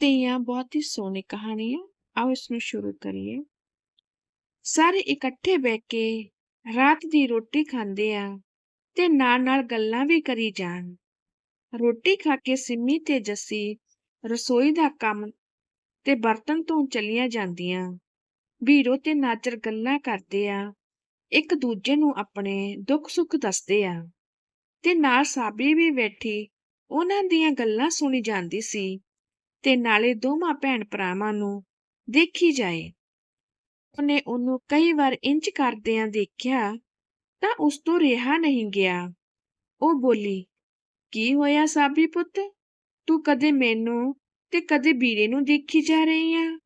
ਧੀਆਂ ਬਹੁਤ ਹੀ ਸੋਹਣੀ ਕਹਾਣੀ ਹੈ ਆਓ ਇਸ ਨੂੰ ਸ਼ੁਰੂ ਕਰੀਏ। ਸਾਰੇ ਇਕੱਠੇ ਬਹਿ ਕੇ ਰਾਤ ਦੀ ਰੋਟੀ ਖਾਂਦੇ ਆ ਤੇ ਨਾਲ ਨਾਲ ਗੱਲਾਂ ਵੀ ਕਰੀ ਜਾਣ। ਰੋਟੀ ਖਾ ਕੇ ਸਿੰਮੀ ਤੇ ਜੱਸੀ ਰਸੋਈ ਦਾ ਕੰਮ ਤੇ ਬਰਤਨ ਤੋਂ ਚਲੀਆਂ ਜਾਂਦੀਆਂ। ਵੀਰੋ ਤੇ ਨਾਚਰ ਗੱਲਾਂ ਕਰਦੇ ਆ, ਇੱਕ ਦੂਜੇ ਨੂੰ ਆਪਣੇ ਦੁੱਖ ਸੁੱਖ ਦੱਸਦੇ ਆ ਤੇ ਨਾਲ ਸਾਬੀ ਵੀ ਬੈਠੀ, ਉਹਨਾਂ ਦੀਆਂ ਗੱਲਾਂ ਸੁਣੀ ਜਾਂਦੀ ਸੀ। ਤੇ ਨਾਲੇ ਦੋਵਾਂ ਭੈਣ ਭਰਾਵਾਂ ਨੂੰ ਦੇਖੀ ਜਾਏ। ਉਹਨੇ ਉਹਨੂੰ ਕਈ ਵਾਰ ਇੰਜ ਕਰਦਿਆਂ ਦੇਖਿਆ ਤਾਂ ਉਸ ਤੋਂ ਰਿਹਾ ਨਹੀਂ ਗਿਆ। ਉਹ ਬੋਲੀ, ਕੀ ਹੋਇਆ ਸਾਬੀ ਪੁੱਤ? ਤੂੰ ਕਦੇ ਮੈਨੂੰ ਤੇ ਕਦੇ ਵੀਰੇ ਨੂੰ ਦੇਖੀ ਜਾ ਰਹੀ ਆ?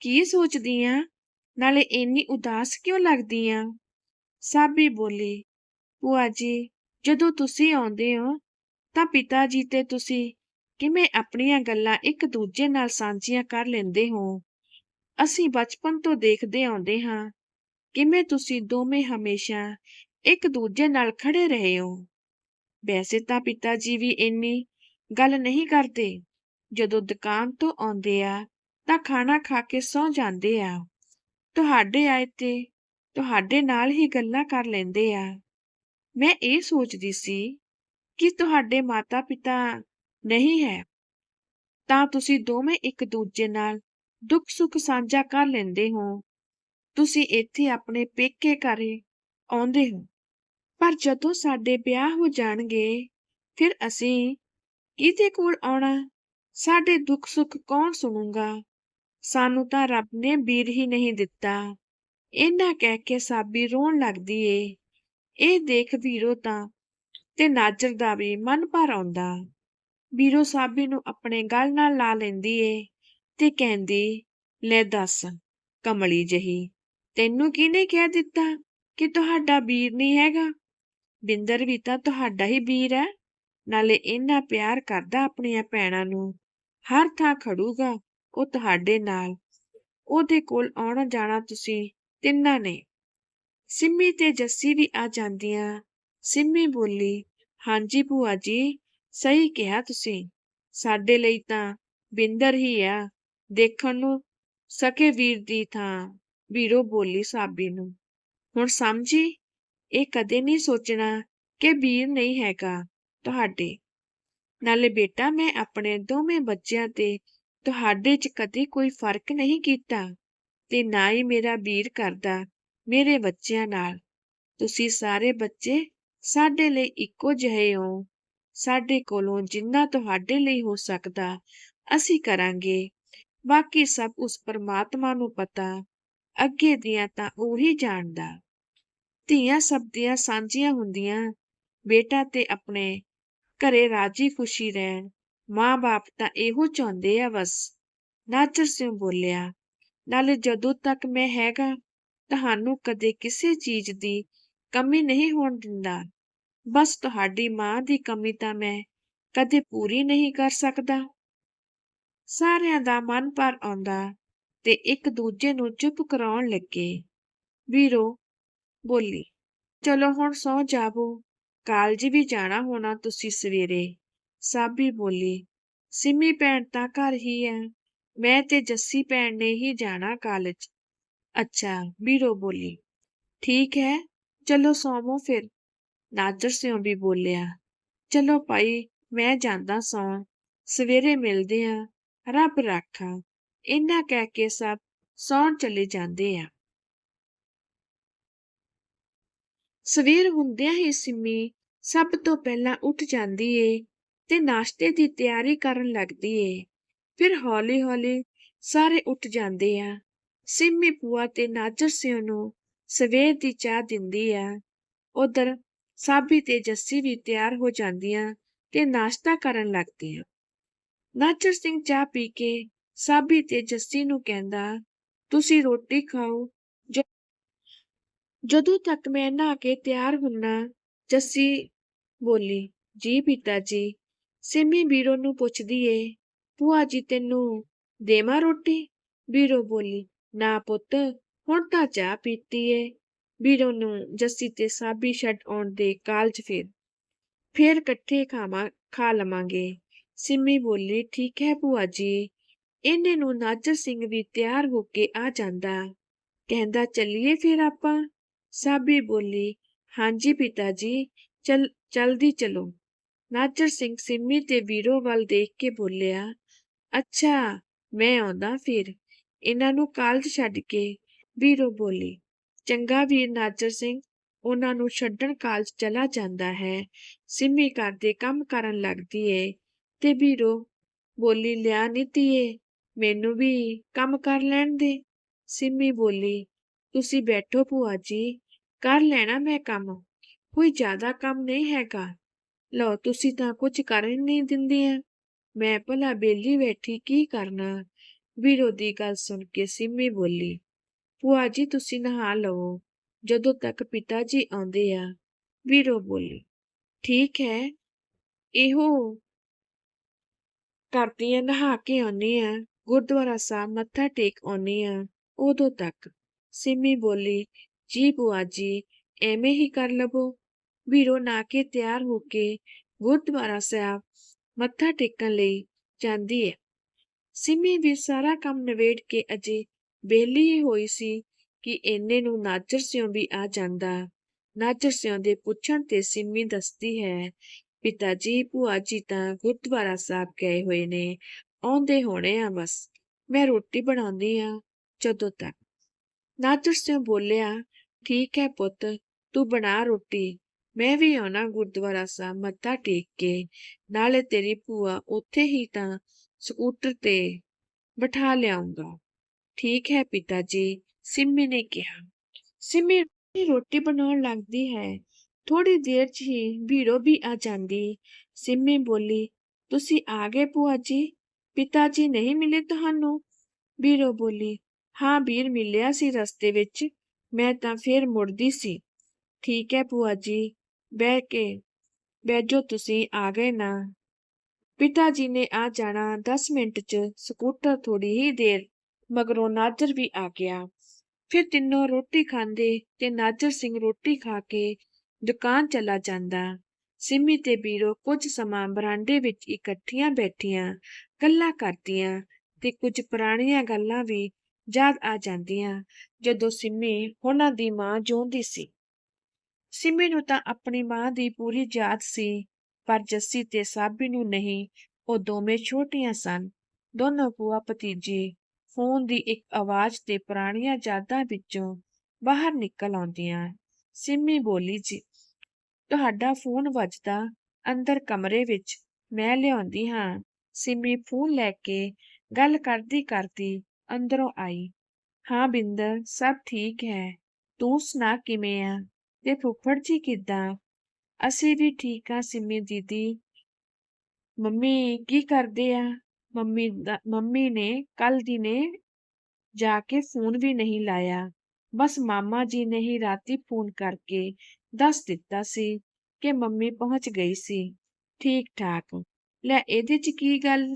ਕੀ ਸੋਚਦੀ ਆ? ਨਾਲੇ ਇੰਨੀ ਉਦਾਸ ਕਿਉਂ ਲੱਗਦੀ ਆ? ਸਾਬੀ ਬੋਲੀ, ਭੂਆ ਜੀ, ਜਦੋਂ ਤੁਸੀਂ ਆਉਂਦੇ ਹੋ ਤਾਂ ਪਿਤਾ ਜੀ ਤੇ ਤੁਸੀਂ ਕਿਵੇਂ ਆਪਣੀਆਂ ਗੱਲਾਂ ਇੱਕ ਦੂਜੇ ਨਾਲ ਸਾਂਝੀਆਂ ਕਰ ਲੈਂਦੇ ਹੋ। ਅਸੀਂ ਬਚਪਨ ਤੋਂ ਦੇਖਦੇ ਆਉਂਦੇ ਹਾਂ ਕਿਵੇਂ ਤੁਸੀਂ ਦੋਵੇਂ ਹਮੇਸ਼ਾ ਇੱਕ ਦੂਜੇ ਨਾਲ ਖੜੇ ਰਹੇ ਹੋ। ਵੈਸੇ ਤਾਂ ਪਿਤਾ ਜੀ ਵੀ ਇੰਨੀ ਗੱਲ ਨਹੀਂ ਕਰਦੇ। ਜਦੋਂ ਦੁਕਾਨ ਤੋਂ ਆਉਂਦੇ ਆ ਤਾਂ ਖਾਣਾ ਖਾ ਕੇ ਸੌ ਜਾਂਦੇ ਆ। ਤੁਹਾਡੇ ਆਏ ਤੇ ਤੁਹਾਡੇ ਨਾਲ ਹੀ ਗੱਲਾਂ ਕਰ ਲੈਂਦੇ ਆ। ਮੈਂ ਇਹ ਸੋਚਦੀ ਸੀ ਕਿ ਤੁਹਾਡੇ ਮਾਤਾ-ਪਿਤਾ ਨਹੀਂ ਹੈ। ਤਾਂ ਤੁਸੀਂ ਦੋਵੇਂ ਇੱਕ ਦੂਜੇ ਨਾਲ ਦੁੱਖ ਸੁੱਖ ਸਾਂਝਾ ਕਰ ਲੈਂਦੇ ਹੋ। ਤੁਸੀਂ ਇੱਥੇ ਆਪਣੇ ਪੇਕੇ ਘਰੇ ਆਉਂਦੇ ਹੋ। ਪਰ ਜਦੋਂ ਸਾਡੇ ਵਿਆਹ ਹੋ ਜਾਣਗੇ, ਫਿਰ ਅਸੀਂ ਕਿਹਦੇ ਕੋਲ ਆਉਣਾ? ਸਾਡੇ ਦੁੱਖ ਸੁੱਖ ਕੌਣ ਸੁਣੂਗਾ? ਸਾਨੂੰ ਤਾਂ ਰੱਬ ਨੇ ਵੀਰ ਹੀ ਨਹੀਂ ਦਿੱਤਾ। ਇਹਨਾਂ ਕਹਿ ਕੇ ਸਾਬੀ ਰੋਣ ਲੱਗਦੀ ਏ। ਇਹ ਦੇਖ ਵੀਰੋ ਤਾਂ ਤੇ ਨਾਜਰ ਦਾ ਵੀ ਮਨ ਭਰ ਆਉਂਦਾ। ਵੀਰੋ ਸਾਬੀ ਨੂੰ ਆਪਣੇ ਗਲ ਨਾਲ ਲਾ ਲੈਂਦੀ ਏ ਤੇ ਕਹਿੰਦੀ, ਲੈ ਦੱਸ, ਕਮਲੀ ਜਹੀ, ਤੈਨੂੰ ਕਿਹਨੇ ਕਹਿ ਦਿੱਤਾ ਕਿ ਤੁਹਾਡਾ ਵੀਰ ਨਹੀਂ ਹੈਗਾ? ਬਿੰਦਰ ਵੀ ਤਾਂ ਤੁਹਾਡਾ ਹੀ ਵੀਰ ਹੈ। ਨਾਲੇ ਇੰਨਾ ਪਿਆਰ ਕਰਦਾ ਆਪਣੀਆਂ ਭੈਣਾਂ ਨੂੰ। ਹਰ ਥਾਂ ਖੜੂਗਾ ਉਹ ਤੁਹਾਡੇ ਨਾਲ। ਉਹਦੇ ਕੋਲ ਆਉਣਾ ਜਾਣਾ ਤੁਸੀਂ ਤਿੰਨਾਂ ਨੇ। ਸਿੰਮੀ ਤੇ ਜੱਸੀ ਵੀ ਆ ਜਾਂਦੀਆਂ। ਸਿੰਮੀ ਬੋਲੀ, ਹਾਂਜੀ ਭੂਆ ਜੀ ਸਹੀ ਕਿਹਾ ਤੁਸੀਂ। ਸਾਡੇ ਲਈ ਤਾਂ ਬਿੰਦਰ ਹੀ ਆ। ਦੇਖਣ ਨੂੰ ਸਕੇ ਵੀਰ ਦੀ ਥਾਂ, ਵੀਰੋ ਬੋਲੀ ਸਾਬੀ ਨੂੰ। ਹੁਣ ਸਮਝੀ? ਇਹ ਕਦੇ ਨਹੀਂ ਸੋਚਣਾ ਕਿ ਵੀਰ ਨਹੀਂ ਹੈਗਾ ਤੁਹਾਡੇ। ਨਾਲੇ ਬੇਟਾ, ਮੈਂ ਆਪਣੇ ਦੋਵੇਂ ਬੱਚਿਆਂ ਤੇ ਤੁਹਾਡੇ 'ਚ ਕਦੇ ਕੋਈ ਫ਼ਰਕ ਨਹੀਂ ਕੀਤਾ ਤੇ ਨਾ ਹੀ ਮੇਰਾ ਵੀਰ ਕਰਦਾ ਮੇਰੇ ਬੱਚਿਆਂ ਨਾਲ। ਤੁਸੀਂ ਸਾਰੇ ਬੱਚੇ ਸਾਡੇ ਲਈ ਇੱਕੋ ਜਿਹੇ ਹੋ। ਸਾਡੇ ਕੋਲੋਂ ਜਿੰਨਾ ਤੁਹਾਡੇ ਲਈ ਹੋ ਸਕਦਾ, ਅਸੀਂ ਕਰਾਂਗੇ। ਬਾਕੀ ਸਭ ਉਸ ਪਰਮਾਤਮਾ ਨੂੰ ਪਤਾ, ਅੱਗੇ ਦੀਆਂ ਤਾਂ ਉਹੀ ਜਾਣਦਾ। ਧੀਆਂ ਸਭ ਦੀਆਂ ਸਾਂਝੀਆਂ ਹੁੰਦੀਆਂ, ਬੇਟਾ ਤੇ ਆਪਣੇ ਘਰੇ ਰਾਜੀ ਖੁਸ਼ੀ ਰਹਿਣ, ਮਾਂ-ਬਾਪ ਤਾਂ ਇਹੋ ਚਾਹੁੰਦੇ ਆ ਬਸ। ਨਾਚਰ ਸਿੰਘ ਬੋਲਿਆ, ਨਾਲੇ ਜਦੋਂ ਤੱਕ ਮੈਂ ਹੈਗਾ, ਤੁਹਾਨੂੰ ਕਦੇ ਕਿਸੇ ਚੀਜ਼ ਦੀ ਕਮੀ ਨਹੀਂ ਹੋਣ ਦਿੰਦਾ। ਬਸ ਤੁਹਾਡੀ ਮਾਂ ਦੀ ਕਮੀ ਤਾਂ ਮੈਂ ਕਦੇ ਪੂਰੀ ਨਹੀਂ ਕਰ ਸਕਦਾ। ਸਾਰਿਆਂ ਦਾ ਮਨ ਭਰ ਆਉਂਦਾ ਤੇ ਇੱਕ ਦੂਜੇ ਨੂੰ ਚੁੱਪ ਕਰਾਉਣ ਲੱਗੇ। ਵੀਰੋ ਬੋਲੀ, ਚਲੋ ਹੁਣ ਸੌ ਜਾਵੋ। ਕਾਲਜ ਵੀ ਜਾਣਾ ਹੋਣਾ ਤੁਸੀਂ ਸਵੇਰੇ। ਸਾਬੀ ਬੋਲੀ, ਸਿਮੀ ਭੈਣ ਤਾਂ ਘਰ ਹੀ ਹੈ ਮੈਂ ਤੇ ਜੱਸੀ ਭੈਣ ਨੇ ਹੀ ਜਾਣਾ ਕਾਲਜ। ਅੱਛਾ, ਵੀਰੋ ਬੋਲੀ, ਠੀਕ ਹੈ, ਚਲੋ ਸੌਵੋ ਫਿਰ। ਨਾਜਰ ਸਿਉ ਵੀ ਬੋਲਿਆ, ਚਲੋ ਭਾਈ, ਮੈਂ ਜਾਂਦਾ ਸੌਂ। ਸਵੇਰੇ ਮਿਲਦੇ ਆ, ਰੱਬ ਰਾਖਾ। ਇਹਨਾਂ ਕਹਿ ਕੇ ਸਭ ਸੌਣ ਚਲੇ ਜਾਂਦੇ ਆ। ਸਵੇਰ ਹੁੰਦਿਆਂ ਹੀ ਸਿੰਮੀ ਸਭ ਤੋਂ ਪਹਿਲਾਂ ਉੱਠ ਜਾਂਦੀ ਏ ਤੇ ਨਾਸ਼ਤੇ ਦੀ ਤਿਆਰੀ ਕਰਨ ਲੱਗਦੀ ਏ। ਫਿਰ ਹੌਲੀ-ਹੌਲੀ ਸਾਰੇ ਉੱਠ ਜਾਂਦੇ ਆ। ਸਿੰਮੀ ਪੂਆ ਤੇ ਨਾਜਰ ਸਿਉ ਨੂੰ ਸਵੇਰ ਦੀ ਚਾਹ ਦਿੰਦੀ ਆ। ਉਧਰ ਸਾਬੀ ਤੇ ਜੱਸੀ ਵੀ ਤਿਆਰ ਹੋ ਜਾਂਦੀਆਂ ਤੇ ਨਾਸ਼ਤਾ ਕਰਨ ਲੱਗਦੀਆਂ। ਨਾਚਰ ਸਿੰਘ ਚਾਹ ਪੀ ਕੇ ਸਾਬੀ ਤੇ ਜੱਸੀ ਨੂੰ ਕਹਿੰਦਾ, ਤੁਸੀਂ ਰੋਟੀ ਖਾਓ। ਜਦੋਂ ਤੱਕ ਮੈਂ ਨਹਾ ਕੇ ਤਿਆਰ ਹੁੰਨਾ, ਜੱਸੀ ਬੋਲੀ, ਜੀ ਪਿਤਾ ਜੀ, ਸਿਮੀ ਵੀਰੋ ਨੂੰ ਪੁੱਛਦੀ ਏ, ਭੂਆ ਜੀ ਤੈਨੂੰ ਦੇਵਾਂ ਰੋਟੀ? ਵੀਰੋ ਬੋਲੀ, ਨਾ ਪੁੱਤ, ਹੁਣ ਤਾਂ ਚਾਹ ਪੀਤੀ ਏ। ਵੀਰੋ ਨੂੰ ਜੱਸੀ ਤੇ ਸਾਬੀ ਛੱਡ ਆਉਣ ਦੇ ਕਾਲਜ ਫਿਰ। ਫੇਰ ਇਕੱਠੇ ਖਾਵਾਂ, ਖਾ ਲਵਾਂਗੇ। ਸਿੰਮੀ ਬੋਲੀ, ਠੀਕ ਹੈ ਭੂਆ ਜੀ। ਇਹਨੇ ਨੂੰ ਨਾਜਰ ਸਿੰਘ ਵੀ ਤਿਆਰ ਹੋ ਕੇ ਆ ਜਾਂਦਾ। ਕਹਿੰਦਾ, ਚੱਲੀਏ ਫਿਰ ਆਪਾਂ? ਸਾਬੀ ਬੋਲੀ, ਹਾਂਜੀ ਪਿਤਾ ਜੀ, ਚਲ ਜਲਦੀ ਚਲੋ। ਨਾਜਰ ਸਿੰਘ ਸਿੰਮੀ ਤੇ ਵੀਰੋ ਵੱਲ ਦੇਖ ਕੇ ਬੋਲਿਆ, ਅੱਛਾ, ਮੈਂ ਆਉਂਦਾ ਫਿਰ। ਇਹਨਾਂ ਨੂੰ ਕਾਲਜ ਛੱਡ ਕੇ। ਵੀਰੋ ਬੋਲੀ ਚੰਗਾ ਵੀਰ ਨਾਜਰ ਸਿੰਘ, ਉਹਨਾਂ ਨੂੰ ਛੱਡਣ ਕਾਲਜ ਚਲਾ ਜਾਂਦਾ ਹੈ। ਸਿੰਮੀ ਘਰ ਦੇ ਕੰਮ ਕਰਨ ਲੱਗਦੀ ਏ ਤੇ ਵੀਰੋ ਬੋਲੀ, ਲਿਆ ਨੀਤੀਏ ਮੈਨੂੰ ਵੀ ਕੰਮ ਕਰ ਲੈਣ ਦੇ। ਸਿੰਮੀ ਬੋਲੀ, ਤੁਸੀਂ ਬੈਠੋ ਭੂਆ ਜੀ, ਕਰ ਲੈਣਾ ਮੈਂ ਕੰਮ। ਕੋਈ ਜ਼ਿਆਦਾ ਕੰਮ ਨਹੀਂ ਹੈਗਾ। ਲਓ, ਤੁਸੀਂ ਤਾਂ ਕੁਝ ਕਰਨ ਨਹੀਂ ਦਿੰਦੇ ਆ ਮੈਂ ਭਲਾ ਬੇਲੀ ਬੈਠੀ ਕੀ ਕਰਨਾ? ਵੀਰੋ ਦੀ ਗੱਲ ਸੁਣ ਕੇ ਸਿੰਮੀ ਬੋਲੀ ਭੂਆ ਜੀ, ਤੁਸੀਂ ਨਹਾ ਲਵੋ। ਜਦੋਂ ਤੱਕ ਪਿਤਾ ਜੀ ਆਉਂਦੇ ਆ, ਵੀਰੋ ਬੋਲੀ, ਠੀਕ ਹੈ, ਇਹੋ ਕਰਦੀ ਆ, ਨਹਾ ਕੇ ਆਉਣੀ ਆ, ਗੁਰਦੁਆਰਾ ਸਾਹਿਬ ਮੱਥਾ ਟੇਕ ਆਉਣੀ ਆ। ਉਦੋਂ ਤੱਕ ਸਿੰਮੀ ਬੋਲੀ, ਜੀ ਭੂਆ ਜੀ, ਐਵੇਂ ਹੀ ਕਰ ਲਵੋ। ਵੀਰੋ ਨਾ ਕੇ ਤਿਆਰ ਹੋ ਕੇ ਗੁਰਦੁਆਰਾ ਸਾਹਿਬ ਮੱਥਾ ਟੇਕਣ ਲਈ ਜਾਂਦੀ ਹੈ ਸਿੰਮੀ ਵੀ ਸਾਰਾ ਕੰਮ ਨਵੇੜ ਕੇ ਅਜੇ ਵਿਹਲੀ ਹੋਈ ਸੀ ਕਿ ਇੰਨੇ ਨੂੰ ਨਾਜਰ ਸਿਉ ਵੀ ਆ ਜਾਂਦਾ। ਨਾਜਰ ਸਿਉ ਦੇ ਪੁੱਛਣ ਤੇ ਸਿੰਮੀ ਦੱਸਦੀ ਹੈ ਪਿਤਾ ਜੀ ਭੂਆ ਜੀ ਤਾਂ ਗੁਰਦੁਆਰਾ ਸਾਹਿਬ ਗਏ ਹੋਏ ਨੇ, ਆਉਂਦੇ ਹੋਣੇ ਆ ਬਸ, ਮੈਂ ਰੋਟੀ ਬਣਾਉਂਦੀ ਆ ਜਦੋਂ ਤੱਕ। ਨਾਜਰ ਸਿਉ ਬੋਲਿਆ, ਠੀਕ ਹੈ ਪੁੱਤ, ਤੂੰ ਬਣਾ ਰੋਟੀ, ਮੈਂ ਵੀ ਆਉਣਾ ਗੁਰਦੁਆਰਾ ਸਾਹਿਬ ਮੱਥਾ ਟੇਕ ਕੇ, ਨਾਲੇ ਤੇਰੀ ਭੂਆ ਉੱਥੇ ਹੀ ਤਾਂ ਸਕੂਟਰ ਤੇ ਬਿਠਾ ਲਿਆਉਂਗਾ ਠੀਕ ਹੈ ਪਿਤਾ ਜੀ, ਸਿੰਮੀ ਨੇ ਕਿਹਾ। ਸਿੰਮੀ ਰੋਟੀ ਬਣਾਉਣ ਲੱਗਦੀ ਹੈ। ਥੋੜੀ ਦੇਰ 'ਚ ਹੀ ਵੀਰੋ ਵੀ ਆ ਜਾਂਦੀ। ਸਿੰਮੀ ਬੋਲੀ, ਤੁਸੀਂ ਆ ਗਏ ਭੂਆ ਜੀ? ਪਿਤਾ ਜੀ ਨਹੀਂ ਮਿਲੇ ਤੁਹਾਨੂੰ? ਵੀਰੋ ਬੋਲੀ, ਹਾਂ ਵੀਰ ਮਿਲਿਆ ਸੀ ਰਸਤੇ ਵਿੱਚ, ਮੈਂ ਤਾਂ ਫੇਰ ਮੁੜਦੀ ਸੀ। ਠੀਕ ਹੈ ਭੂਆ ਜੀ, ਬਹਿ ਕੇ ਬੈਜੋ ਤੁਸੀਂ ਆ ਗਏ ਨਾ। ਪਿਤਾ ਜੀ ਨੇ ਆ ਜਾਣਾ। 10 ਮਿੰਟ 'ਚ ਸਕੂਟਰ ਥੋੜੀ ਹੀ ਦੇਰ ਮਗਰੋਂ ਨਾਜਰ ਵੀ ਆ ਗਿਆ। ਫਿਰ ਤਿੰਨੋਂ ਰੋਟੀ ਖਾਂਦੇ ਤੇ ਨਾਜਰ ਸਿੰਘ ਰੋਟੀ ਖਾ ਕੇ ਦੁਕਾਨ ਚਲਾ ਜਾਂਦਾ। ਸਿੰਮੀ ਤੇ ਬੀਰੋ ਕੁਝ ਸਮਾਂ ਬਰਾਂਡੇ ਵਿੱਚ ਇਕੱਠੀਆਂ ਬੈਠੀਆਂ, ਗੱਲਾਂ ਕਰਦੀਆਂ ਤੇ ਕੁਝ ਪੁਰਾਣੀਆਂ ਗੱਲਾਂ ਵੀ ਯਾਦ ਆ ਜਾਂਦੀਆਂ ਜਦੋਂ ਸਿੰਮੀ ਉਹਨਾਂ ਦੀ ਮਾਂ ਜਿਉਂਦੀ ਸੀ। ਸਿੰਮੀ ਨੂੰ ਤਾਂ ਆਪਣੀ ਮਾਂ ਦੀ ਪੂਰੀ ਯਾਦ ਸੀ, ਪਰ ਜੱਸੀ ਤੇ ਸਾਬੀ ਨੂੰ ਨਹੀਂ, ਉਹ ਦੋਵੇਂ ਛੋਟੀਆਂ ਸਨ। ਦੋਨੋਂ ਭੂਆ ਭਤੀਜੀ ਫੋਨ ਦੀ ਇੱਕ ਆਵਾਜ਼ ਤੇ ਪੁਰਾਣੀਆਂ ਯਾਦਾਂ ਵਿੱਚੋਂ ਬਾਹਰ ਨਿਕਲ ਆਉਂਦੀਆਂ ਸਿੰਮੀ ਬੋਲੀ, ਜੀ, ਤੁਹਾਡਾ ਫੋਨ ਵੱਜਦਾ ਅੰਦਰ ਕਮਰੇ ਵਿੱਚ, ਮੈਂ ਲਿਆਉਂਦੀ ਹਾਂ। ਸਿੰਮੀ ਫੋਨ ਲੈ ਕੇ ਗੱਲ ਕਰਦੀ ਕਰਦੀ ਅੰਦਰੋਂ ਆਈ। ਹਾਂ ਬਿੰਦਰ, ਸਭ ਠੀਕ ਹੈ। ਤੂੰ ਸੁਣਾ ਕਿਵੇਂ ਆ? ਤੇ ਫੁੱਫੜ ਜੀ ਕਿੱਦਾਂ? ਅਸੀਂ ਵੀ ਠੀਕ ਆ ਸਿੰਮੀ ਦੀਦੀ। ਮੰਮੀ, ਕੀ ਕਰਦੇ ਆ? ਮੰਮੀ ਦਾ, ਮੰਮੀ ਨੇ ਕੱਲ ਦਿਨੇ ਜਾ ਕੇ ਫੋਨ ਵੀ ਨਹੀਂ ਲਾਇਆ। ਬਸ ਮਾਮਾ ਜੀ ਨੇ ਹੀ ਰਾਤੀ ਫੋਨ ਕਰਕੇ ਦੱਸ ਦਿੱਤਾ ਸੀ ਕਿ ਮੰਮੀ ਪਹੁੰਚ ਗਈ ਸੀ। ਠੀਕ ਠਾਕ ਲੈ, ਇਹਦੇ ਚ ਕੀ ਗੱਲ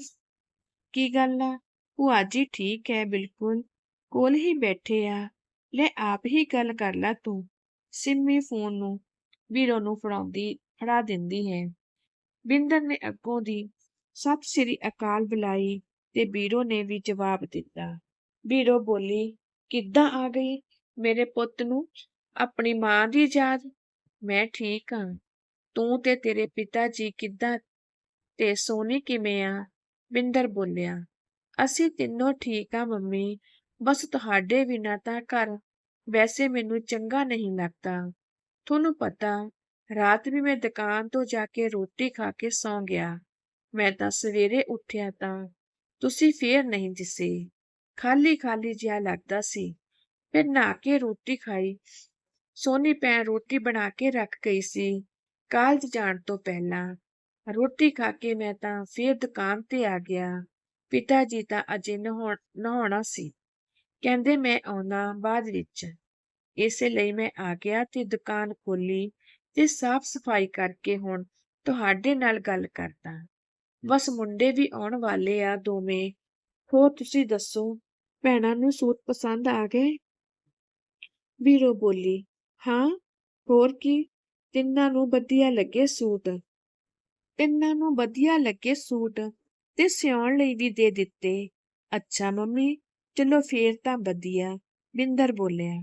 ਕੀ ਗੱਲ ਆ? ਭੂਆ ਜੀ ਠੀਕ ਹੈ, ਬਿਲਕੁਲ। ਕੋਲ ਹੀ ਬੈਠੇ ਆ। ਲੈ, ਆਪ ਹੀ ਗੱਲ ਕਰ ਲੈ ਤੂੰ। ਸਿੰਮੀ ਫੋਨ ਨੂੰ, ਵੀਰੋ ਨੂੰ ਫੜਾਉਂਦੀ, ਫੜਾ ਦਿੰਦੀ ਹੈ। ਬਿੰਦਰ ਨੇ ਅੱਗੋਂ ਦੀ ਸਤਿ ਸ੍ਰੀ ਅਕਾਲ ਬੁਲਾਈ ਤੇ ਵੀਰੋ ਨੇ ਵੀ ਜਵਾਬ ਦਿੱਤਾ। ਵੀਰੋ ਬੋਲੀ, ਕਿੱਦਾਂ ਆ ਗਈ? ਮੇਰੇ ਪੁੱਤ ਨੂੰ ਆਪਣੀ ਮਾਂ ਦੀ ਯਾਦ? ਮੈਂ ਠੀਕ ਹਾਂ ਤੂੰ ਤੇ ਤੇਰੇ ਪਿਤਾ ਜੀ ਕਿੱਦਾਂ ਤੇ ਸੋਨੀ ਕਿਵੇਂ ਆ? ਬਿੰਦਰ ਬੋਲਿਆ, ਅਸੀਂ ਤਿੰਨੋਂ ਠੀਕ ਆ ਮੰਮੀ। ਬਸ ਤੁਹਾਡੇ ਬਿਨਾਂ ਤਾਂ ਘਰ ਵੈਸੇ ਮੈਨੂੰ ਚੰਗਾ ਨਹੀਂ ਲੱਗਦਾ। ਤੁਹਾਨੂੰ ਪਤਾ, ਰਾਤ ਵੀ ਮੈਂ ਦੁਕਾਨ ਤੋਂ ਜਾ ਕੇ ਰੋਟੀ ਖਾ ਕੇ ਸੌਂ ਗਿਆ। ਮੈਂ ਤਾਂ ਸਵੇਰੇ ਉੱਠਿਆ ਤਾਂ ਤੁਸੀਂ ਫੇਰ ਨਹੀਂ ਦਿਸੇ। ਖਾਲੀ ਖਾਲੀ ਜਿਹਾ ਲੱਗਦਾ ਸੀ। ਫਿਰ ਨਹਾ ਕੇ ਰੋਟੀ ਖਾਈ। ਸੋਨੀ ਭੈਣ ਰੋਟੀ ਬਣਾ ਕੇ ਰੱਖ ਗਈ ਸੀ ਕਾਲਜ ਜਾਣ ਤੋਂ ਪਹਿਲਾਂ। ਰੋਟੀ ਖਾ ਕੇ ਮੈਂ ਤਾਂ ਫੇਰ ਦੁਕਾਨ ਤੇ ਆ ਗਿਆ। ਪਿਤਾ ਜੀ ਤਾਂ ਅਜੇ ਨਹਾਉਣ, ਨਹਾਉਣਾ ਸੀ। ਕਹਿੰਦੇ ਮੈਂ ਆਉਣਾ ਬਾਅਦ ਵਿੱਚ। ਇਸੇ ਲਈ ਮੈਂ ਆ ਗਿਆ ਤੇ ਦੁਕਾਨ ਖੋਲੀ ਤੇ ਸਾਫ਼ ਸਫ਼ਾਈ ਕਰਕੇ ਹੁਣ ਤੁਹਾਡੇ ਨਾਲ ਗੱਲ ਕਰਦਾ। ਬਸ ਮੁੰਡੇ ਵੀ ਆਉਣ ਵਾਲੇ ਆ ਦੋਵੇਂ। ਹੋਰ ਤੁਸੀਂ ਦੱਸੋ, ਭੈਣਾਂ ਨੂੰ ਸੂਟ ਪਸੰਦ ਆ ਗਏ? ਵੀਰੋ ਬੋਲੀ, ਹਾਂ, ਹੋਰ ਕੀ? ਤਿੰਨਾਂ ਨੂੰ ਵਧੀਆ ਲੱਗੇ ਸੂਟ। ਤਿੰਨਾਂ ਨੂੰ ਵਧੀਆ ਲੱਗੇ ਸੂਟ ਤੇ ਸਿਉਣ ਲਈ ਵੀ ਦੇ ਦਿੱਤੇ। ਅੱਛਾ ਮੰਮੀ, ਚਲੋ ਫੇਰ ਤਾਂ ਵਧੀਆ। ਬਿੰਦਰ ਬੋਲਿਆ,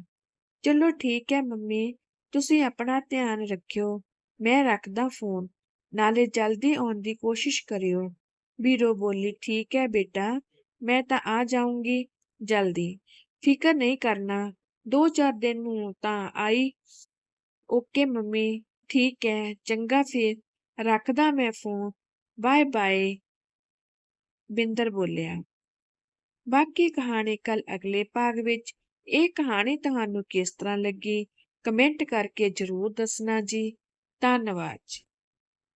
ਚਲੋ ਠੀਕ ਹੈ ਮੰਮੀ, ਤੁਸੀਂ ਆਪਣਾ ਧਿਆਨ ਰੱਖਿਓ, ਮੈਂ ਰੱਖਦਾ ਫੋਨ। ਨਾਲੇ ਜਲਦੀ ਆਉਣ ਦੀ ਕੋਸ਼ਿਸ਼ ਕਰਿਓ। ਵੀਰੋ ਬੋਲੀ, ਠੀਕ ਹੈ ਬੇਟਾ, ਮੈਂ ਤਾਂ ਆ ਜਾਊਂਗੀ। ਜਲਦੀ। ਫਿਕਰ ਨਹੀਂ ਕਰਨਾ। ਦੋ ਚਾਰ ਦਿਨ ਨੂੰ ਤਾਂ ਆਈ। ਓਕੇ ਮੰਮੀ, ਠੀਕ ਹੈ, ਚੰਗਾ ਫਿਰ। ਰੱਖਦਾ ਮੈਂ ਫੋਨ। Bye bye. ਬਿੰਦਰ ਬੋਲਿਆ। ਬਾਕੀ ਕਹਾਣੀ ਕੱਲ ਅਗਲੇ ਭਾਗ ਵਿੱਚ। ਇਹ ਕਹਾਣੀ ਤੁਹਾਨੂੰ ਕਿਸ ਤਰ੍ਹਾਂ ਲੱਗੀ? ਕਮੈਂਟ ਕਰਕੇ ਜਰੂਰ ਦੱਸਣਾ ਜੀ। ਧੰਨਵਾਦ